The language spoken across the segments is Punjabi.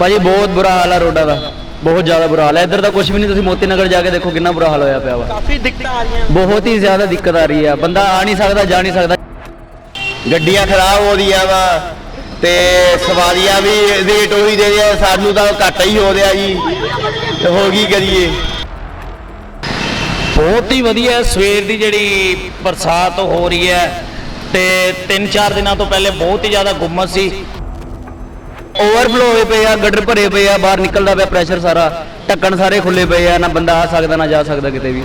ਭਾਜੀ ਬਹੁਤ ਬੁਰਾ ਹਾਲ ਹੈ ਰੋਡਾਂ ਦਾ। ਬਹੁਤ ਜ਼ਿਆਦਾ ਬੁਰਾ ਹਾਲ ਹੈ ਇੱਧਰ ਤਾਂ ਕੁਝ ਵੀ ਨਹੀਂ ਤੁਸੀਂ ਮੋਤੀ ਨਗਰ ਜਾ ਕੇ ਦੇਖੋ ਕਿੰਨਾ ਬੁਰਾ ਹਾਲ ਹੋਇਆ ਪਿਆ ਵਾ। ਕਾਫੀ ਦਿੱਕਤਾਂ ਆ ਰਹੀਆਂ। ਬਹੁਤ ਹੀ ਜ਼ਿਆਦਾ ਦਿੱਕਤ ਆ ਰਹੀ ਹੈ ਬੰਦਾ ਆ ਨਹੀਂ ਸਕਦਾ ਜਾ ਨਹੀਂ ਸਕਦਾ। ਗੱਡੀਆਂ ਖਰਾਬ ਹੋ ਰਹੀਆਂ ਵਾ ਤੇ ਸਵਾਰੀਆਂ ਵੀ ਰੇਟ ਉਹੀ ਦੇ ਰਿਹਾ। ਸਾਨੂੰ ਤਾਂ ਘਾਟਾ ਹੀ ਹੋ ਰਿਹਾ ਜੀ। ਤੇ ਹੋ ਕੀ ਕਰੀਏ? ਬਹੁਤ ਹੀ ਵਧੀਆ। ਸਵੇਰ ਦੀ ਜਿਹੜੀ ਬਰਸਾਤ ਹੋ ਰਹੀ ਹੈ ਤੇ 3-4 ਦਿਨਾਂ ਤੋਂ ਪਹਿਲੇ ਬਹੁਤ ਹੀ ਜ਼ਿਆਦਾ ਗੁੰਮਸ ਸੀ। ਓਵਰਫਲੋ ਹੋਏ ਪਏ ਆ ਗੱਡਰ ਭਰੇ ਪਏ ਆ, ਬਾਹਰ ਨਿਕਲਦਾ ਪਿਆ ਪ੍ਰੈਸ਼ਰ ਸਾਰਾ, ਢੱਕਣ ਸਾਰੇ ਖੁੱਲੇ ਪਏ ਆ, ਨਾ ਬੰਦਾ ਆ ਸਕਦਾ, ਨਾ ਜਾ ਸਕਦਾ ਕਿਤੇ ਵੀ।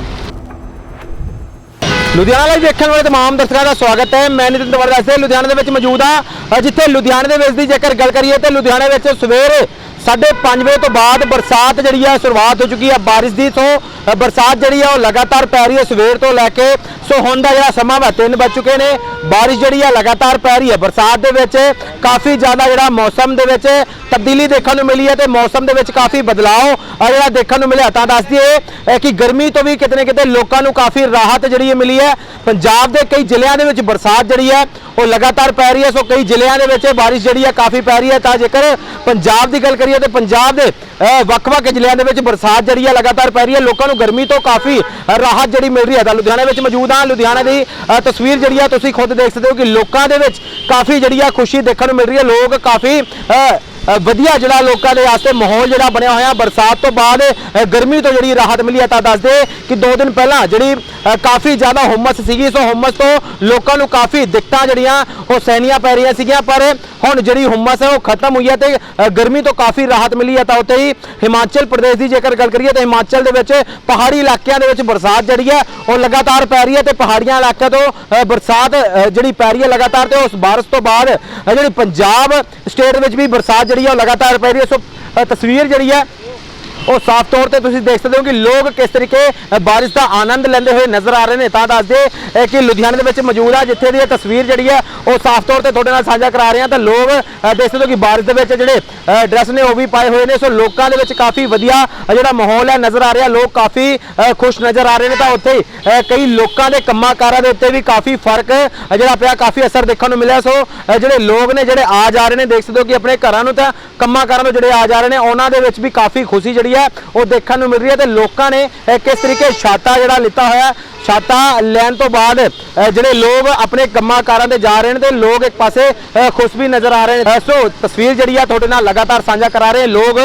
ਲੁਧਿਆਣਾ ਲਈ ਦੇਖਣ ਵਾਲੇ ਤਮਾਮ ਦਰਸ਼ਕਾਂ ਦਾ ਸਵਾਗਤ ਹੈ। ਮੈਂ ਨਿਤਿਨ ਤਵਰ ਵੈਸੇ ਲੁਧਿਆਣਾ ਦੇ ਵਿੱਚ ਮੌਜੂਦ ਆ ਜਿੱਥੇ ਲੁਧਿਆਣੇ ਦੇ ਵਿੱਚ ਦੀ ਜੇਕਰ ਗੱਲ ਕਰੀਏ ਤੇ ਲੁਧਿਆਣੇ ਵਿੱਚ ਸਵੇਰੇ 5:30 ਵਜੇ ਤੋਂ ਬਾਅਦ ਬਰਸਾਤ ਜਿਹੜੀ ਆ, ਸ਼ੁਰੂਆਤ ਹੋ ਚੁੱਕੀ ਆ ਬਾਰਿਸ਼ ਦੀ। ਤੋਂ ਬਰਸਾਤ ਜਿਹੜੀ ਆ ਉਹ ਲਗਾਤਾਰ ਪੈ ਰਹੀ ਹੈ ਸਵੇਰ ਤੋਂ ਲੈ ਕੇ, ਸੋ ਹੁਣ ਦਾ ਜਿਹੜਾ ਸਮਾਂ ਵਾ 3 ਵੱਜ ਚੁੱਕੇ ਨੇ। ਬਾਰਿਸ਼ ਜਿਹੜੀ ਆ ਲਗਾਤਾਰ ਪੈ ਰਹੀ ਹੈ। ਬਰਸਾਤ ਦੇ ਵਿੱਚ ਕਾਫੀ ਜ਼ਿਆਦਾ ਜਿਹੜਾ ਮੌਸਮ ਦੇ ਵਿੱਚ ਤਬਦੀਲੀ ਦੇਖਣ ਨੂੰ ਮਿਲੀ ਹੈ ਤੇ ਮੌਸਮ ਦੇ ਵਿੱਚ ਕਾਫੀ ਬਦਲਾਅ ਜਿਹੜਾ ਦੇਖਣ ਨੂੰ ਮਿਲਿਆ। ਤਾਂ ਦੱਸ ਦਈਏ ਕਿ ਗਰਮੀ ਤੋਂ ਵੀ ਕਿਤੇ ਨਾ ਕਿਤੇ ਲੋਕਾਂ ਨੂੰ ਕਾਫੀ ਰਾਹਤ ਜਿਹੜੀ ਹੈ ਮਿਲੀ ਹੈ। ਪੰਜਾਬ ਦੇ ਕਈ ਜ਼ਿਲ੍ਹਿਆਂ ਦੇ ਵਿੱਚ ਬਰਸਾਤ ਜਿਹੜੀ ਹੈ, ਉਹ ਲਗਾਤਾਰ ਪੈ ਰਹੀ ਹੈ। ਸੋ ਕਈ ਜ਼ਿਲ੍ਹਿਆਂ ਦੇ ਵਿੱਚ ਬਾਰਿਸ਼ ਜਿਹੜੀ ਹੈ ਕਾਫੀ ਪੈ ਰਹੀ ਹੈ। ਤਾਂ ਜੇਕਰ ਪੰਜਾਬ ਦੀ ਗੱਲ ਕਰੀਏ ਤੇ ਪੰਜਾਬ ਦੇ ਵੱਖ-ਵੱਖ ਜ਼ਿਲ੍ਹਿਆਂ ਦੇ ਵਿੱਚ ਬਰਸਾਤ ਜਿਹੜੀ ਹੈ ਲਗਾਤਾਰ ਪੈ ਰਹੀ ਹੈ। ਲੋਕਾਂ ਨੂੰ ਗਰਮੀ ਤੋਂ ਕਾਫੀ ਰਾਹਤ ਜਿਹੜੀ ਮਿਲ ਰਹੀ ਹੈ। ਤਾਂ ਲੁਧਿਆਣਾ ਵਿੱਚ ਮੌਜੂਦ ਹਾਂ। ਲੁਧਿਆਣਾ ਦੀ ਤਸਵੀਰ ਜਿਹੜੀ ਆ ਤੁਸੀਂ ਖੁਦ ਦੇਖ ਸਕਦੇ ਹੋ ਕਿ ਲੋਕਾਂ ਦੇ ਵਿੱਚ ਕਾਫੀ ਜਿਹੜੀ ਆ ਖੁਸ਼ੀ ਦੇਖਣ ਨੂੰ ਮਿਲ ਰਹੀ ਹੈ। ਲੋਕ ਕਾਫੀ ਵਧੀਆ ਜਿਹੜਾ ਲੋਕਾਂ ਦੇ ਵਾਸਤੇ ਮਾਹੌਲ ਜਿਹੜਾ ਬਣਿਆ ਹੋਇਆ ਬਰਸਾਤ ਤੋਂ ਬਾਅਦ ਗਰਮੀ ਤੋਂ ਜਿਹੜੀ ਰਾਹਤ ਮਿਲੀ ਹੈ। ਤਾਂ ਦੱਸਦੇ ਕਿ 2 ਦਿਨ ਪਹਿਲਾਂ ਜਿਹੜੀ ਕਾਫੀ ਜ਼ਿਆਦਾ ਹੁਮਸ ਸੀਗੀ। ਸੋ ਹੁਮਸ ਤੋਂ ਲੋਕਾਂ ਨੂੰ ਕਾਫੀ ਦਿੱਕਤਾਂ ਜਿਹੜੀਆਂ ਉਹ ਸਹਿਣੀਆਂ ਪੈ ਰਹੀਆਂ ਸੀਗੀਆਂ, ਪਰ ਹੁਣ ਜਿਹੜੀ ਹੁਮਸ ਹੈ ਉਹ ਖਤਮ ਹੋਈ ਹੈ ਤੇ ਗਰਮੀ ਤੋਂ ਕਾਫੀ ਰਾਹਤ ਮਿਲੀ ਹੈ। ਤਾਂ ਉੱਥੇ ਹੀ ਹਿਮਾਚਲ ਪ੍ਰਦੇਸ਼ ਦੀ ਜੇਕਰ ਗੱਲ ਕਰੀਏ, ਤਾਂ ਹਿਮਾਚਲ ਦੇ ਵਿੱਚ ਪਹਾੜੀ ਇਲਾਕਿਆਂ ਦੇ ਵਿੱਚ ਬਰਸਾਤ ਜਿਹੜੀ ਹੈ ਉਹ ਲਗਾਤਾਰ ਪੈ ਰਹੀ ਹੈ ਤੇ ਪਹਾੜੀਆਂ ਇਲਾਕਿਆਂ ਤੋਂ ਬਰਸਾਤ ਜਿਹੜੀ ਪੈ ਰਹੀ ਹੈ ਲਗਾਤਾਰ ਤੇ ਉਸ ਬਾਰਿਸ਼ ਤੋਂ ਬਾਅਦ ਜਿਹੜੀ ਪੰਜਾਬ ਸਟੇਟ ਵਿੱਚ ਵੀ ਬਰਸਾਤ ਜਿਹੜੀ ਹੈ ਉਹ ਲਗਾਤਾਰ ਪੈ ਰਹੀ ਹੈ। ਸੋ ਤਸਵੀਰ ਜਿਹੜੀ ਹੈ ਉਹ ਸਾਫ਼ ਤੌਰ ਤੇ ਤੁਸੀਂ ਦੇਖ ਸਕਦੇ ਹੋ ਕਿ ਲੋਕ ਕਿਸ ਤਰੀਕੇ ਬਾਰਿਸ਼ ਦਾ ਆਨੰਦ ਲੈਂਦੇ ਹੋਏ ਨਜ਼ਰ ਆ ਰਹੇ ਨੇ। ਤਾਂ ਦੱਸਦੇ ਅ, ਕਿ ਲੁਧਿਆਣੇ ਦੇ ਵਿੱਚ ਮੌਜੂਦ ਆ ਜਿੱਥੇ ਦੀ ਇਹ ਤਸਵੀਰ ਜਿਹੜੀ ਹੈ ਉਹ ਸਾਫ਼ ਤੌਰ ਤੇ ਤੁਹਾਡੇ ਨਾਲ ਸਾਂਝਾ ਕਰਾ ਰਹੇ ਹਾਂ। ਤਾਂ ਲੋਕ ਦੇਖ ਸਕਦੇ ਹੋ ਕਿ ਬਾਰਿਸ਼ ਦੇ ਵਿੱਚ ਜਿਹੜੇ ਡਰੈਸ ਨੇ ਉਹ ਵੀ ਪਾਏ ਹੋਏ ਨੇ। ਸੋ ਲੋਕਾਂ ਦੇ ਵਿੱਚ ਕਾਫੀ ਵਧੀਆ ਜਿਹੜਾ ਮਾਹੌਲ ਹੈ ਨਜ਼ਰ ਆ ਰਿਹਾ। ਲੋਕ ਕਾਫੀ ਖੁਸ਼ ਨਜ਼ਰ ਆ ਰਹੇ ਨੇ। ਤਾਂ ਉੱਥੇ ਕਈ ਲੋਕਾਂ ਦੇ ਕੰਮਾਂ ਕਾਰਾਂ ਦੇ ਉੱਤੇ ਵੀ ਕਾਫੀ ਫ਼ਰਕ ਜਿਹੜਾ ਪਿਆ ਕਾਫੀ ਅਸਰ ਦੇਖਣ ਨੂੰ ਮਿਲਿਆ। ਸੋ ਜਿਹੜੇ ਲੋਕ ਨੇ ਜਿਹੜੇ ਆ ਜਾ ਰਹੇ ਨੇ ਦੇਖ ਸਕਦੇ ਹੋ ਕਿ ਆਪਣੇ ਘਰਾਂ ਨੂੰ ਤਾਂ ਕੰਮਾਂ ਕਾਰਾਂ ਤੋਂ ਜਿਹੜੇ ਆ ਜਾ ਰਹੇ ਨੇ ਉਹਨਾਂ ਦੇ ਵਿੱਚ ਵੀ ਕਾਫੀ ਖੁਸ਼ੀ ਜਿਹੜੀ ਹੈ। ਉਹ ਦੇਖਣ ਨੂੰ ਮਿਲ ਰਹੀ ਹੈ ਤੇ ਲੋਕਾਂ ਨੇ ਕਿਸ ਤਰੀਕੇ ਛਾਤਾ ਜਿਹੜਾ ਲਿੱਤਾ ਹੋਇਆ ਛਾਤਾ ਲੈਣ ਤੋਂ ਬਾਅਦ ਜਿਹੜੇ ਲੋਕ ਆਪਣੇ ਕੰਮਾਂ ਕਾਰਾਂ ਤੇ ਜਾ ਰਹੇ ਨੇ ਤੇ ਲੋਕ ਇੱਕ ਪਾਸੇ ਖੁਸ਼ ਵੀ ਨਜ਼ਰ ਆ ਰਹੇ ਨੇ। ਸੋ ਤਸਵੀਰ ਜਿਹੜੀ ਆ ਤੁਹਾਡੇ ਨਾਲ ਲਗਾਤਾਰ ਸਾਂਝਾ ਕਰਾ ਰਹੇ ਲੋਕ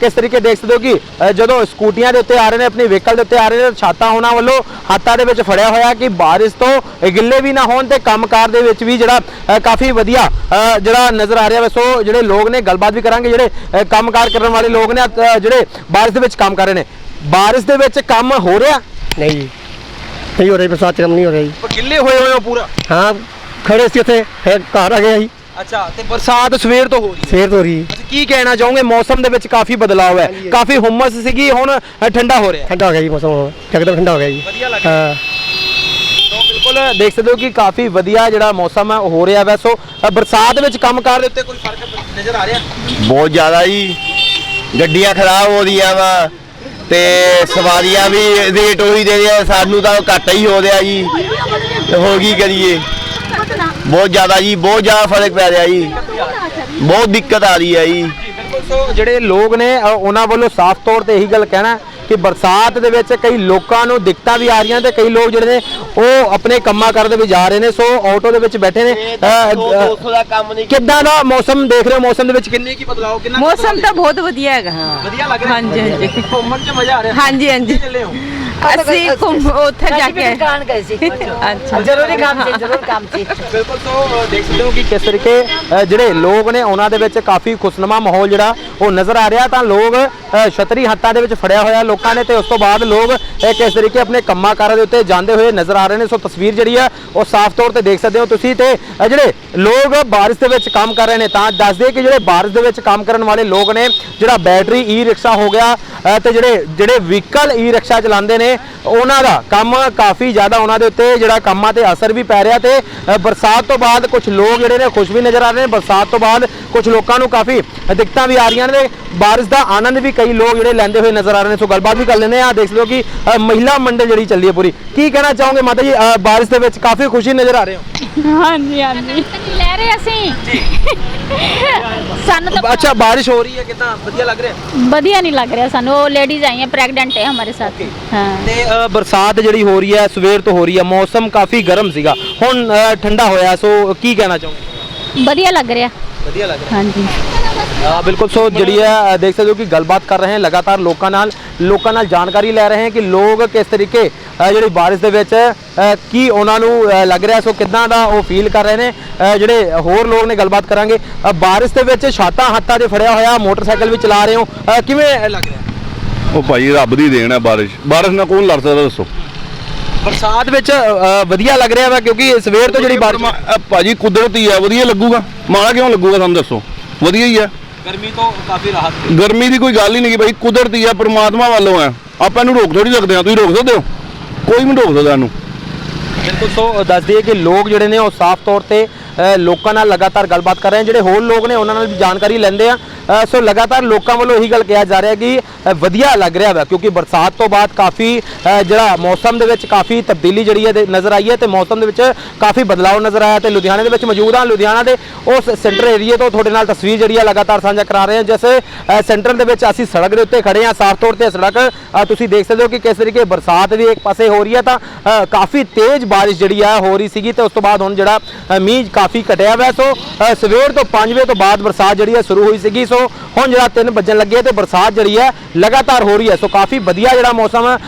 ਕਿਸ ਤਰੀਕੇ ਦੇਖ ਸਕਦੇ ਹੋ ਕਿ ਜਦੋਂ ਸਕੂਟੀਆਂ ਦੇ ਉੱਤੇ ਆ ਰਹੇ ਨੇ ਆਪਣੀ ਵਹੀਕਲ ਦੇ ਉੱਤੇ ਆ ਰਹੇ ਨੇ ਛਾਤਾ ਉਹਨਾਂ ਵੱਲੋਂ ਹੱਥਾਂ ਦੇ ਵਿੱਚ ਫੜਿਆ ਹੋਇਆ ਕਿ ਬਾਰਿਸ਼ ਤੋਂ ਗਿੱਲੇ ਵੀ ਨਾ ਹੋਣ ਤੇ ਕੰਮਕਾਰ ਦੇ ਵਿੱਚ ਵੀ ਜਿਹੜਾ ਕਾਫੀ ਵਧੀਆ ਜਿਹੜਾ ਨਜ਼ਰ ਆ ਰਿਹਾ। ਵਾ ਸੋ ਜਿਹੜੇ ਲੋਕ ਨੇ ਗੱਲਬਾਤ ਵੀ ਕਰਾਂਗੇ ਜਿਹੜੇ ਅ, ਕੰਮਕਾਰ ਕਰਨ ਵਾਲੇ ਲੋਕ ਨੇ ਜਿਹੜੇ ਬਾਰਿਸ਼ ਦੇ ਵਿੱਚ ਕੰਮ ਕਰ ਰਹੇ ਨੇ। ਬਾਰਿਸ਼ ਦੇ ਵਿੱਚ ਕੰਮ ਹੋ ਰਿਹਾ? ਨਹੀਂ ਹੋ ਰਹੀ ਬਰਸਾਤ 'ਚ ਕੰਮ ਨਹੀਂ ਹੋ ਰਹੀ ਗਿੱਲੇ ਹੋਏ ਹੋਏ ਹੋ ਪੂਰਾ? ਹਾਂ ਖੜੇ ਸੀ ਉੱਥੇ ਫਿਰ ਘਰ ਆ ਗਏ ਜੀ ਅੱਛਾ ਤੇ ਬਰਸਾਤ ਸਵੇਰ ਤੋਂ ਹੋ ਰਹੀ ਹੈ। ਸਵੇਰ ਤੋਂ ਹੋ ਰਹੀ ਅੱਛਾ, ਕੀ ਕਹਿਣਾ ਚਾਹੋਗੇ? ਮੌਸਮ ਦੇ ਵਿੱਚ ਕਾਫੀ ਬਦਲਾਅ ਹੈ। ਕਾਫੀ ਹੁਮਸ ਸੀਗੀ ਹੁਣ ਅ, ਠੰਡਾ ਹੋ ਰਿਹਾ ਹੈ। ਠੰਡਾ ਹੋ ਗਿਆ ਜੀ ਮੌਸਮ ਹੁਣ। ਇੱਕਦਮ ਠੰਡਾ ਹੋ ਗਿਆ ਜੀ। ਵਧੀਆ ਲੱਗ ਹਾਂ। ਤਾਂ ਬਿਲਕੁਲ ਦੇਖ ਸਕਦੇ ਹੋ ਕਿ ਕਾਫੀ ਵਧੀਆ ਜਿਹੜਾ ਮੌਸਮ ਹੈ ਉਹ ਹੋ ਰਿਹਾ ਵੈ। ਸੋ ਅ, ਬਰਸਾਤ ਵਿੱਚ ਕੰਮਕਾਰ ਦੇ ਉੱਤੇ ਕੋਈ ਫ਼ਰਕ ਨਜ਼ਰ ਆ ਰਿਹਾ? ਬਹੁਤ ਜ਼ਿਆਦਾ ਜੀ। ਗੱਡੀਆਂ ਖਰਾਬ ਹੋ ਰਹੀਆਂ ਵਾ। ਤੇ ਸਵਾਰੀਆਂ ਵੀ ਰੇਟ ਉਹੀ ਦੇ ਰਿਹਾ ਸਾਨੂੰ ਤਾਂ ਘੱਟ ਹੀ ਹੋ ਰਿਹਾ ਜੀ। ਹੋ ਗਈ ਕਰੀਏ? ਬਹੁਤ ਜ਼ਿਆਦਾ ਜੀ ਬਹੁਤ ਜ਼ਿਆਦਾ ਫ਼ਰਕ ਪੈ ਰਿਹਾ ਜੀ। ਬਹੁਤ ਦਿੱਕਤ ਆ ਰਹੀ ਹੈ ਜੀ। ਸੋ ਜਿਹੜੇ ਲੋਕ ਨੇ ਅ, ਉਹਨਾਂ ਵੱਲੋਂ ਸਾਫ਼ ਤੌਰ ਤੇ ਇਹੀ ਗੱਲ ਕਹਿਣਾ ਕਿ ਬਰਸਾਤ ਦੇ ਵਿੱਚ ਕਈ ਲੋਕਾਂ ਨੂੰ ਦਿੱਕਤਾਂ ਵੀ ਆ ਰਹੀਆਂ ਤੇ ਕਈ ਲੋਕ ਜਿਹੜੇ ਨੇ ਉਹ ਆਪਣੇ ਕੰਮਾਂ ਕਰਦੇ ਵੀ ਜਾ ਰਹੇ ਨੇ ਸੋ ਆਟੋ ਦੇ ਵਿੱਚ ਬੈਠੇ ਨੇ। ਅ, ਅ, ਦਾ ਕੰਮ ਨਹੀਂ ਕਿੱਦਾਂ ਦਾ ਮੌਸਮ ਦੇਖ ਰਹੇ ਹੋ? ਮੌਸਮ ਦੇ ਵਿੱਚ ਕਿੰਨੇ ਕੀ ਬਦਲਾਅ ਕਿੰਨਾ ਮੌਸਮ ਤਾਂ ਬਹੁਤ ਵਧੀਆ ਹੈਗਾ ਹਾਂ। ਵਧੀਆ ਲੱਗ ਰਿਹਾ? ਹਾਂਜੀ ਹਾਂਜੀ। ਘੁੰਮਣ 'ਚ ਮਜ਼ਾ ਆ ਰਿਹਾ। ਹਾਂਜੀ ਹਾਂਜੀ। ਚੱਲੇ ਹੋ? ਅਸੀਂ ਘੁੰਮ ਉੱਥੇ ਜਾ ਕੇ ਦੁਕਾਨ ਗਏ ਸੀ। ਅੱਛਾ। ਜ਼ਰੂਰੀ ਕੰਮ ਸੀ ਜ਼ਰੂਰ ਕੰਮ ਸੀ। ਬਿਲਕੁਲ ਅ, ਦੇਖ ਸਕਦੇ ਹੋ ਕਿ ਕਿਸ ਤਰੀਕੇ ਅ, ਜਿਹੜੇ ਲੋਕ ਨੇ ਉਹਨਾਂ ਦੇ ਵਿੱਚ ਕਾਫੀ ਖੁਸ਼ਨੁਮਾ ਮਾਹੌਲ ਜਿਹੜਾ ਉਹ ਨਜ਼ਰ ਆ ਰਿਹਾ। ਤਾਂ ਲੋਕ ਅ, ਛਤਰੀ ਹੱਥਾਂ ਦੇ ਵਿੱਚ ਫੜਿਆ ਹੋਇਆ ਲੋਕਾਂ ਨੇ ਤੇ ਉਸ ਤੋਂ ਬਾਅਦ ਲੋਕ ਅ, ਕਿਸ ਤਰੀਕੇ ਆਪਣੇ ਕੰਮਾਂ ਕਾਰਾਂ ਦੇ ਉੱਤੇ ਜਾਂਦੇ ਹੋਏ ਨਜ਼ਰ ਆ ਰਹੇ ਨੇ। ਸੋ ਤਸਵੀਰ ਜਿਹੜੀ ਆ ਉਹ ਸਾਫ਼ ਤੌਰ ਤੇ ਦੇਖ ਸਕਦੇ ਹੋ ਤੁਸੀਂ ਤੇ ਅ, ਜਿਹੜੇ ਲੋਕ ਬਾਰਿਸ਼ ਦੇ ਵਿੱਚ ਕੰਮ ਕਰ ਰਹੇ ਨੇ ਤਾਂ ਦੱਸਦੇ ਕਿ ਜਿਹੜੇ ਬਾਰਿਸ਼ ਦੇ ਵਿੱਚ ਕੰਮ ਕਰਨ ਵਾਲੇ ਲੋਕ ਨੇ ਜਿਹੜਾ ਬੈਟਰੀ ਈ ਰਿਕਸ਼ਾ ਹੋ ਗਿਆ ਤੇ ਜਿਹੜੇ ਜਿਹੜੇ ਵਹੀਕਲ ਈ ਰਿਕਸ਼ਾ ਚਲਾਉਂਦੇ ਨੇ, ਉਹਨਾਂ ਦਾ ਕੰਮ ਕਾਫੀ ਜ਼ਿਆਦਾ ਉਹਨਾਂ ਦੇ ਉੱਤੇ ਜਿਹੜਾ ਕੰਮਾਂ ਤੇ ਅਸਰ ਵੀ ਪੈ ਰਿਹਾ ਤੇ ਬਰਸਾਤ ਤੋਂ ਬਾਅਦ ਕੁਝ ਲੋਕ ਜਿਹੜੇ ਨੇ, ਖੁਸ਼ ਵੀ ਨਜ਼ਰ ਆ ਰਹੇ ਨੇ। ਬਰਸਾਤ ਤੋਂ ਬਾਅਦ ਕੁਝ ਲੋਕਾਂ ਨੂੰ ਕਾਫੀ ਦਿੱਕਤਾਂ ਵੀ ਆ ਰਹੀਆਂ ਨੇ। ਬਾਰਿਸ਼ ਦਾ ਆਨੰਦ ਵੀ ਕਈ ਲੋਕ ਜਿਹੜੇ ਲੈਂਦੇ ਹੋਏ ਨਜ਼ਰ ਆ ਰਹੇ ਨੇ। ਸੋ ਗੱਲਬਾਤ ਵੀ ਕਰ ਲੈਂਦੇ ਆ ਦੇਖ ਲਓ ਕਿ ਮਹਿਲਾ ਮੰਡਲ ਜਿਹੜੀ ਚੱਲੀ ਹੈ ਪੂਰੀ। ਕੀ ਕਹਿਣਾ ਚਾਹੋਗੇ ਮਾਤਾ ਜੀ? ਬਾਰਿਸ਼ ਦੇ ਵਿੱਚ ਕਾਫੀ ਖੁਸ਼ੀ ਨਜ਼ਰ ਆ ਰਹੇ ਹੋ। ਹਾਂਜੀ ਹਾਂਜੀ ਲੈ ਰਹੇ ਅਸੀਂ ਸਾਨੂੰ ਤਾਂ अच्छा बारिश हो रही है कितना बढ़िया लग रहा है ਵਧੀਆ ਨਹੀਂ ਲੱਗ ਰਿਹਾ ਸਾਨੂੰ ਉਹ ਲੇਡੀਜ਼ ਆਈ ਹੈ ਪ੍ਰੈਗਨੈਂਟ ਹੈ ਹਮਾਰੇ ਸਾਥ ਹਾਂ ਤੇ ਅ, ਬਰਸਾਤ ਜਿਹੜੀ ਹੋ ਰਹੀ ਹੈ ਸਵੇਰ ਤੋਂ ਹੋ ਰਹੀ ਹੈ ਮੌਸਮ ਕਾਫੀ ਗਰਮ ਸੀਗਾ ਹੁਣ ਅ, ਠੰਡਾ ਹੋਇਆ ਸੋ ਕੀ ਕਹਿਣਾ ਚਾਹੋਗੇ ਵਧੀਆ ਲੱਗ ਰਿਹਾ ਵਧੀਆ ਲੱਗ ਰਿਹਾ। ਹਾਂਜੀ। ਆ ਬਿਲਕੁਲ ਸੋ ਜਿਹੜੀ ਹੈ ਦੇਖ ਸਕਦੇ ਹੋ ਕਿ ਗੱਲਬਾਤ ਕਰ ਰਹੇ ਹਾਂ ਲਗਾਤਾਰ ਲੋਕਾਂ ਨਾਲ ਲੋਕਾਂ ਨਾਲ ਜਾਣਕਾਰੀ ਲੈ ਰਹੇ ਹਾਂ ਕਿ ਲੋਕ ਕਿਸ ਤਰੀਕੇ ਜਿਹੜੀ ਬਾਰਿਸ਼ ਦੇ ਵਿੱਚ ਕੀ ਉਹਨਾਂ ਨੂੰ ਲੱਗ ਰਿਹਾ ਸੋ ਕਿੱਦਾਂ ਦਾ ਉਹ ਫੀਲ ਕਰ ਰਹੇ ਨੇ ਜਿਹੜੇ ਹੋਰ ਲੋਕ ਨੇ ਗੱਲਬਾਤ ਕਰਾਂਗੇ। ਬਾਰਿਸ਼ ਦੇ ਵਿੱਚ ਛਾਤਾਂ ਹੱਥਾਂ 'ਚ ਫੜਿਆ ਹੋਇਆ ਮੋਟਰਸਾਈਕਲ ਵੀ ਚਲਾ ਰਹੇ ਹੋ ਕਿਵੇਂ ਲੱਗ ਰਿਹਾ? ਉਹ ਭਾਈ ਰੱਬ ਦੀ ਦੇਣ ਹੈ ਬਾਰਿਸ਼। ਬਾਰਿਸ਼ ਨਾਲ ਕੌਣ ਲੜ ਸਕਦਾ ਦੱਸੋ? ਬਰਸਾਤ ਵਿੱਚ ਵਧੀਆ ਲੱਗ ਰਿਹਾ ਵਾ ਕਿਉਂਕਿ ਸਵੇਰ ਤੋਂ ਜਿਹੜੀ ਬਾਰਿਸ਼ ਭਾਜੀ ਕੁਦਰਤੀ ਹੈ ਵਧੀਆ ਲੱਗੂਗਾ। ਮਾੜਾ ਕਿਉਂ ਲੱਗੂਗਾ ਸਾਨੂੰ ਦੱਸੋ? ਵਧੀਆ ਹੀ ਹੈ ਗਰਮੀ ਤੋਂ ਕਾਫੀ ਰਾਹਤ ਗਰਮੀ ਦੀ ਕੋਈ ਗੱਲ ਹੀ ਨਹੀਂ ਕਿ ਭਾਈ ਕੁਦਰਤੀ ਹੈ ਪ੍ਰਮਾਤਮਾ ਵੱਲੋਂ ਹੈ ਆਪਾਂ ਇਹਨੂੰ ਰੋਕ ਥੋੜੀ ਸਕਦੇ ਹਾਂ ਤੁਸੀਂ ਰੋਕ ਸਕਦੇ ਹੋ? ਕੋਈ ਵੀ ਨਹੀਂ ਰੋਕ ਸਕਦਾ ਇਹਨੂੰ। ਬਿਲਕੁਲ ਸੋ ਦੱਸ ਦਈਏ ਕਿ ਲੋਕ ਜਿਹੜੇ ਨੇ ਉਹ ਸਾਫ਼ ਤੌਰ ਤੇ ਲੋਕਾਂ ਨਾਲ ਲਗਾਤਾਰ ਗੱਲਬਾਤ ਕਰ ਰਹੇ ਹਾਂ ਜਿਹੜੇ ਹੋਰ ਲੋਕ ਨੇ ਉਹਨਾਂ ਨਾਲ ਵੀ ਜਾਣਕਾਰੀ ਲੈਂਦੇ ਆ ਸੋ ਲਗਾਤਾਰ ਲੋਕਾਂ ਵੱਲੋਂ ਇਹੀ ਗੱਲ ਕਿਹਾ ਜਾ ਰਿਹਾ ਕਿ ਵਧੀਆ ਲੱਗ ਰਿਹਾ ਵਾ ਕਿਉਂਕਿ ਬਰਸਾਤ ਤੋਂ ਬਾਅਦ ਕਾਫੀ ਜਿਹੜਾ ਮੌਸਮ ਦੇ ਵਿੱਚ ਕਾਫੀ ਤਬਦੀਲੀ ਜਿਹੜੀ ਹੈ ਨਜ਼ਰ ਆਈ ਹੈ ਤੇ ਮੌਸਮ ਦੇ ਵਿੱਚ ਕਾਫੀ ਬਦਲਾਅ ਨਜ਼ਰ ਆਇਆ ਤੇ ਲੁਧਿਆਣੇ ਦੇ ਵਿੱਚ ਮੌਜੂਦ ਹਾਂ। ਲੁਧਿਆਣਾ ਦੇ ਉਸ ਸੈਂਟਰ ਏਰੀਏ ਤੋਂ ਤੁਹਾਡੇ ਨਾਲ ਤਸਵੀਰ ਜਿਹੜੀ ਹੈ ਲਗਾਤਾਰ ਸਾਂਝਾ ਕਰਾ ਰਹੇ ਹਾਂ ਜਿਸ ਸੈਂਟਰ ਦੇ ਵਿੱਚ ਅਸੀਂ ਸੜਕ ਦੇ ਉੱਤੇ ਖੜੇ ਹਾਂ ਸਾਫ਼ ਤੌਰ ਤੇ ਸੜਕ ਤੁਸੀਂ ਦੇਖ ਸਕਦੇ ਹੋ ਕਿ ਕਿਸ ਤਰੀਕੇ ਬਰਸਾਤ ਵੀ ਇੱਕ ਪਾਸੇ ਹੋ ਰਹੀ ਹੈ ਤਾਂ ਕਾਫੀ ਤੇਜ਼ ਬਾਰਿਸ਼ ਜਿਹੜੀ ਆ ਹੋ ਰਹੀ ਸੀਗੀ ਤੇ ਉਸ ਤੋਂ ਬਾਅਦ ਹੁਣ ਜਿਹੜਾ ਅ, ਮੀਂਹ ਕਾਫੀ ਘਟਿਆ ਹੋਇਆ ਸੋ ਅ, ਸਵੇਰ ਤੋਂ 5 ਵਜੇ ਤੋਂ ਬਾਅਦ ਬਰਸਾਤ ਜਿਹੜੀ ਹੈ ਸ਼ੁਰੂ ਹੋਈ ਸੀਗੀ ਸੋ ਹੁਣ ਜਿਹੜਾ 3 ਵੱਜਣ ਲੱਗੇ ਤੇ ਬਰਸਾਤ ਜਿਹੜੀ ਹੈ ਲਗਾਤਾਰ ਹੋ ਰਹੀ ਹੈ ਸੋ ਕਾਫੀ ਵਧੀਆ ਜਿਹੜਾ ਮੌਸਮ ਅ,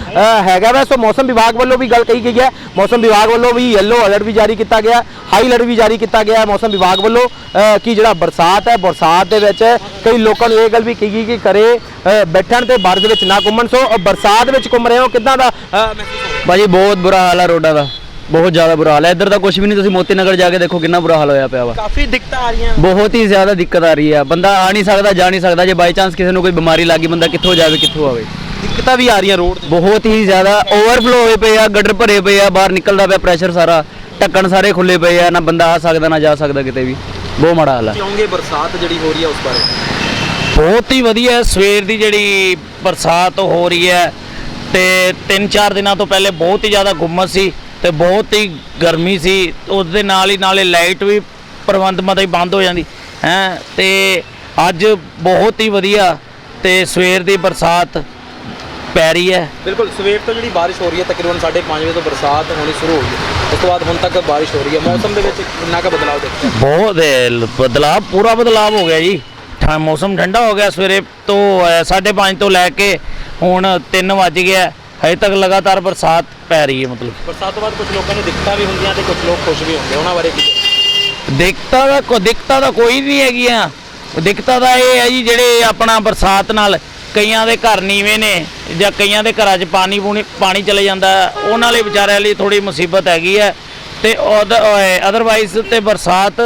ਹੈਗਾ ਵੈ ਸੋ ਮੌਸਮ ਵਿਭਾਗ ਵੱਲੋਂ ਵੀ ਗੱਲ ਕਹੀ ਗਈ ਹੈ ਮੌਸਮ ਵਿਭਾਗ ਵੱਲੋਂ ਵੀ ਯੈਲੋ ਅਲਰਟ ਵੀ ਜਾਰੀ ਕੀਤਾ ਗਿਆ ਹਾਈ ਅਲਰਟ ਵੀ ਜਾਰੀ ਕੀਤਾ ਗਿਆ ਹੈ ਮੌਸਮ ਵਿਭਾਗ ਵੱਲੋਂ ਅ, ਕਿ ਜਿਹੜਾ ਬਰਸਾਤ ਹੈ ਬਰਸਾਤ ਦੇ ਵਿੱਚ ਕਈ ਲੋਕਾਂ ਨੂੰ ਇਹ ਗੱਲ ਵੀ ਕਹੀ ਗਈ ਕਿ ਘਰੇ ਅ, ਬੈਠਣ ਤੇ ਬਾਰਿਸ਼ ਦੇ ਵਿੱਚ ਨਾ ਘੁੰਮਣ ਸੋ ਅ, ਬਰਸਾਤ ਵਿੱਚ ਘੁੰਮ ਰਹੇ ਹੋ ਕਿੱਦਾਂ ਦਾ ਅ, ਮਹਿਸੂਸ ਹੋ ਰਿਹਾ? ਭਾਜੀ ਬਹੁਤ ਬੁਰਾ ਹਾਲ ਹੈ ਰੋਡਾਂ ਦਾ ਬਹੁਤ ਜ਼ਿਆਦਾ ਬੁਰਾ ਹਾਲ ਹੈ। ਇੱਧਰ ਤਾਂ ਕੁਝ ਵੀ ਨਹੀਂ ਤੁਸੀਂ ਮੋਤੀ ਨਗਰ ਜਾ ਕੇ ਦੇਖੋ ਕਿੰਨਾ ਬੁਰਾ ਹਾਲ ਹੋਇਆ ਪਿਆ ਵਾ। ਕਾਫੀ ਦਿੱਕਤਾਂ ਆ ਰਹੀਆਂ। ਬਹੁਤ ਹੀ ਜ਼ਿਆਦਾ ਦਿੱਕਤ ਆ ਰਹੀ ਹੈ ਬੰਦਾ ਆ ਨਹੀਂ ਸਕਦਾ ਜਾ ਨਹੀਂ ਸਕਦਾ। ਜੇ ਬਾਈ ਚਾਂਸ ਕਿਸੇ ਨੂੰ ਕੋਈ ਬਿਮਾਰੀ ਲੱਗੀ ਬੰਦਾ ਕਿੱਥੋਂ ਜਾਵੇ ਕਿੱਥੋਂ ਆਵੇ। ਦਿੱਕਤਾਂ ਵੀ ਆ ਰਹੀਆਂ ਰੋਡ ਤੇ। ਬਹੁਤ ਹੀ ਜ਼ਿਆਦਾ ਓਵਰਫਲੋ ਹੋਏ ਪਏ ਆ ਗੱਡਰ ਭਰੇ ਪਏ ਆ ਬਾਹਰ ਨਿਕਲਦਾ ਪਿਆ ਪ੍ਰੈਸ਼ਰ ਸਾਰਾ। ਢੱਕਣ ਸਾਰੇ ਖੁੱਲੇ ਪਏ ਆ ਨਾ ਬੰਦਾ ਆ ਸਕਦਾ ਨਾ ਜਾ ਸਕਦਾ ਕਿਤੇ ਵੀ। ਬਹੁਤ ਮਾੜਾ ਹਾਲ ਹੈ ਚਾਹੋਗੇ ਬਰਸਾਤ ਜਿਹੜੀ ਹੋ ਰਹੀ ਹੈ ਉਸ ਬਾਰੇ। ਬਹੁਤ ਹੀ ਵਧੀਆ। ਸਵੇਰ ਦੀ ਜਿਹੜੀ ਬਰਸਾਤ ਹੋ ਰਹੀ ਹੈ ਤੇ 3-4 ਦਿਨਾਂ ਤੋਂ ਪਹਿਲੇ ਬਹੁਤ ਹੀ ਜ਼ਿਆਦਾ ਗੁੰਮਸ ਸੀ। ਤੇ ਬਹੁਤ ਹੀ ਗਰਮੀ ਸੀ ਉਸ ਦੇ ਨਾਲ ਹੀ ਨਾਲੇ ਲਾਈਟ ਵੀ ਪ੍ਰਬੰਧ ਮਤਾ ਹੀ ਬੰਦ ਹੋ ਜਾਂਦੀ ਹੈ ਤੇ ਅੱਜ ਬਹੁਤ ਹੀ ਵਧੀਆ ਤੇ ਸਵੇਰ ਦੀ ਬਰਸਾਤ ਪੈ ਰਹੀ ਹੈ। ਬਿਲਕੁਲ ਸਵੇਰ ਤੋਂ ਜਿਹੜੀ ਬਾਰਿਸ਼ ਹੋ ਰਹੀ ਹੈ ਤਕਰੀਬਨ 5:30 ਵਜੇ ਤੋਂ ਬਰਸਾਤ ਹੋਣੀ ਸ਼ੁਰੂ ਹੋ। ਗਈ। ਉਸ ਤੋਂ ਬਾਅਦ ਹੁਣ ਤੱਕ ਬਾਰਿਸ਼ ਹੋ ਰਹੀ ਹੈ। ਮੌਸਮ ਦੇ ਵਿੱਚ ਕਿੰਨਾ ਕੁ ਬਦਲਾਅ ਦੇਖਿਆ ਬਹੁਤ ਹੈ, ਬਦਲਾਅ ਪੂਰਾ ਬਦਲਾਅ ਹੋ ਗਿਆ ਜੀ। ਮੌਸਮ ਠੰਡਾ ਹੋ ਗਿਆ ਸਵੇਰੇ ਤੋਂ 5:30 ਤੋਂ ਲੈ ਕੇ ਹੁਣ 3 ਵੱਜ ਗਿਆ ਹਜੇ ਤੱਕ ਲਗਾਤਾਰ ਬਰਸਾਤ ਪੈ ਰਹੀ ਹੈ ਮਤਲਬ। ਬਰਸਾਤ ਤੋਂ ਬਾਅਦ ਕੁਝ ਲੋਕਾਂ ਨੂੰ ਦਿੱਕਤਾਂ ਵੀ ਹੁੰਦੀਆਂ ਤੇ ਕੁਝ ਲੋਕ ਖੁਸ਼ ਵੀ ਹੁੰਦੇ ਉਹਨਾਂ ਬਾਰੇ ਕੀ ਦਿੱਕਤਾਂ ਦਾ ਕੋ ਦਿੱਕਤਾਂ ਦਾ ਕੋਈ ਨਹੀਂ ਹੈਗੀਆਂ। ਦਿੱਕਤਾਂ ਦਾ ਇਹ ਹੈ ਜੀ ਜਿਹੜੇ ਆਪਣਾ ਬਰਸਾਤ ਨਾਲ ਕਈਆਂ ਦੇ ਘਰ ਨੀਵੇਂ ਨੇ ਜਾਂ ਕਈਆਂ ਦੇ ਘਰਾਂ 'ਚ ਪਾਣੀ ਪੂਣੀ ਪਾਣੀ ਚਲੇ ਜਾਂਦਾ ਹੈ, ਉਹਨਾਂ ਲਈ ਵਿਚਾਰਿਆਂ ਲਈ ਥੋੜੀ ਮੁਸੀਬਤ ਹੈਗੀ ਹੈ। ਤੇ ਅਦਰਵਾਈਜ਼ ਤੇ ਬਰਸਾਤ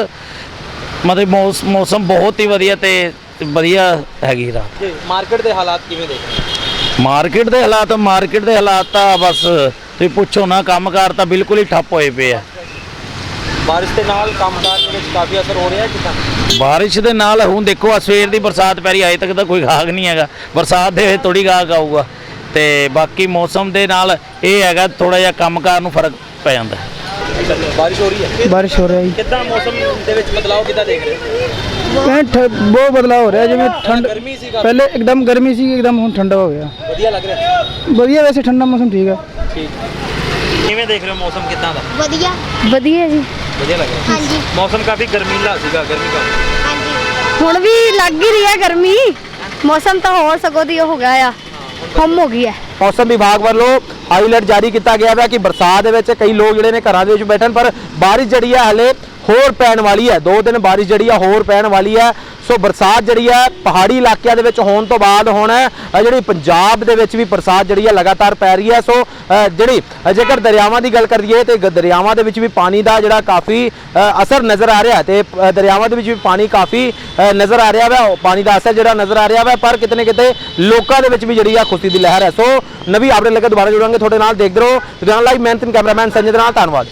ਮਤਲਬ ਮੌਸ- ਮੌਸਮ ਬਹੁਤ ਹੀ ਵਧੀਆ ਤੇ ਵਧੀਆ ਹੈਗੀ ਰਾਤ। ਮਾਰਕੀਟ ਦੇ ਹਾਲਾਤ ਕਿਵੇਂ ਦੇਖ ਰਹੇ ਹੋ? ਮਾਰਕੀਟ ਦੇ ਹਾਲਾਤ ਮਾਰਕੀਟ ਦੇ ਹਾਲਾਤ ਤਾਂ ਬਸ ਤੁਸੀਂ ਪੁੱਛੋ ਨਾ ਕੰਮਕਾਰ ਤਾਂ ਬਿਲਕੁਲ ਹੀ ਠੱਪ ਹੋਏ ਪਏ ਆ। ਬਾਰਿਸ਼ ਦੇ ਨਾਲ ਕੰਮਕਾਰ ਦੇ ਵਿੱਚ ਕਾਫੀ ਅਸਰ ਹੋ ਰਿਹਾ ਹੈ ਕਿਦਾਂ? ਬਾਰਿਸ਼ ਦੇ ਨਾਲ ਹੁਣ ਦੇਖੋ ਆ ਸਵੇਰ ਦੀ ਬਰਸਾਤ ਪੈ ਰਹੀ ਅਜੇ ਤੱਕ ਤਾਂ ਕੋਈ ਗਾਹਕ ਨਹੀਂ ਹੈਗਾ। ਬਰਸਾਤ ਦੇ ਵਿੱਚ ਥੋੜੀ ਗਾਹਕ ਆਊਗਾ। ਤੇ ਬਾਕੀ ਮੌਸਮ ਦੇ ਨਾਲ ਇਹ ਹੈਗਾ ਥੋੜਾ ਜਿਹਾ ਕੰਮਕਾਰ ਨੂੰ ਫ਼ਰਕ ਪੈ ਜਾਂਦਾ। ਹੈ ਬਾਰਿਸ਼ ਹੋ ਰਹੀ ਹੈ? ਬਾਰਿਸ਼ ਹੋ ਰਹੀ ਕਿੱਦਾਂ ਮੌਸਮ ਦੇ ਵਿੱਚ ਬਦਲਾਅ ਕਿੱਦਾਂ ਦੇਖ ਰਹੇ ਹੋ? ਹੈ ਬਹੁਤ ਬਦਲਾਅ ਹੋ ਰਿਹਾ ਜਿਵੇਂ ਠੰਡ ਗਰਮੀ ਸੀ ਕਾਫੀ ਪਹਿਲੇ ਇੱਕਦਮ ਗਰਮੀ ਸੀ ਇੱਕਦਮ ਹੁਣ ਠੰਡਾ ਹੋ ਗਿਆ। ਵਧੀਆ ਲੱਗ ਰਿਹਾ? ਵਧੀਆ ਵੈਸੇ ਠੰਡਾ ਮੌਸਮ ਠੀਕ ਹੈ ਠੀਕ। ਕਿਵੇਂ ਦੇਖ ਰਹੇ ਹੋ ਮੌਸਮ ਕਿੱਦਾਂ ਦਾ? ਵਧੀਆ। ਵਧੀਆ ਜੀ। ਵਧੀਆ ਲੱਗ ਰਿਹਾ। ਹਾਂਜੀ। ਮੌਸਮ ਕਾਫੀ ਗਰਮੀਲਾ ਸੀਗਾ ਗਰਮੀ ਦਾ। ਹਾਂਜੀ। ਹੁਣ ਵੀ ਲੱਗ ਹੀ ਰਹੀ ਹੈ ਗਰਮੀ। ਮੌਸਮ ਤਾਂ ਹੋਰ ਸਗੋਂ ਦੀ ਹੋ ਗਿਆ ਆ। ਹਮ ਹੋ ਗਈ ਹੈ ਮੌਸਮ ਵਿਭਾਗ ਵੱਲੋਂ ਹਾਈ ਅਲਰਟ ਜਾਰੀ ਕੀਤਾ ਗਿਆ ਹੈ ਕਿ ਬਰਸਾਤ ਦੇ ਵਿੱਚ ਕਈ ਲੋਕ ਜਿਹੜੇ ਨੇ ਘਰਾਂ ਦੇ ਵਿੱਚ ਬੈਠਣ ਪਰ ਬਾਰਿਸ਼ ਜਿਹੜੀ ਹੈ ਹਲੇ ਹੋਰ ਪੈਣ ਵਾਲੀ ਹੈ। ਦੋ ਦਿਨ ਬਾਰਿਸ਼ ਜਿਹੜੀ ਆ, ਹੋਰ ਪੈਣ ਵਾਲੀ ਹੈ। ਸੋ ਬਰਸਾਤ ਜਿਹੜੀ ਹੈ, ਪਹਾੜੀ ਇਲਾਕਿਆਂ ਦੇ ਵਿੱਚ ਹੋਣ ਤੋਂ ਬਾਅਦ ਹੁਣ ਜਿਹੜੀ ਪੰਜਾਬ ਦੇ ਵਿੱਚ ਵੀ ਬਰਸਾਤ ਜਿਹੜੀ ਹੈ, ਲਗਾਤਾਰ ਪੈ ਰਹੀ ਹੈ। ਸੋ ਜਿਹੜੀ ਜੇਕਰ ਦਰਿਆਵਾਂ ਦੀ ਗੱਲ ਕਰੀਏ, ਤੇ ਗ- ਦਰਿਆਵਾਂ ਦੇ ਵਿੱਚ ਵੀ ਪਾਣੀ ਦਾ ਜਿਹੜਾ ਕਾਫੀ ਅਸਰ ਨਜ਼ਰ ਆ ਰਿਹਾ ਹੈ। ਤੇ ਦਰਿਆਵਾਂ ਦੇ ਵਿੱਚ ਵੀ ਪਾਣੀ ਕਾਫੀ ਨਜ਼ਰ ਆ ਰਿਹਾ ਵਾ। ਪਾਣੀ ਦਾ ਅਸਰ ਜਿਹੜਾ ਨਜ਼ਰ ਆ ਰਿਹਾ ਵਾ, ਪਰ ਕਿਤੇ ਨਾ ਕਿਤੇ ਲੋਕਾਂ ਦੇ ਵਿੱਚ ਵੀ ਜਿਹੜੀ ਆ, ਖੁਸ਼ੀ ਦੀ ਲਹਿਰ ਹੈ। ਸੋ, ਨਵੀਂ ਆਪਣੇ ਲੱਗੇ ਦੁਬਾਰਾ ਜੁੜਾਂਗੇ। ਤੁਹਾਡੇ ਨਾਲ ਦੇਖਦੇ ਰਹੋ। ਲੁਧਿਆਣਾ ਲਾਈਵ ਮਿਹਨਤਨ ਕੈਮਰਾਮੈਨ ਸੰਜੇ ਦੇ ਨਾਲ। ਧੰਨਵਾਦ।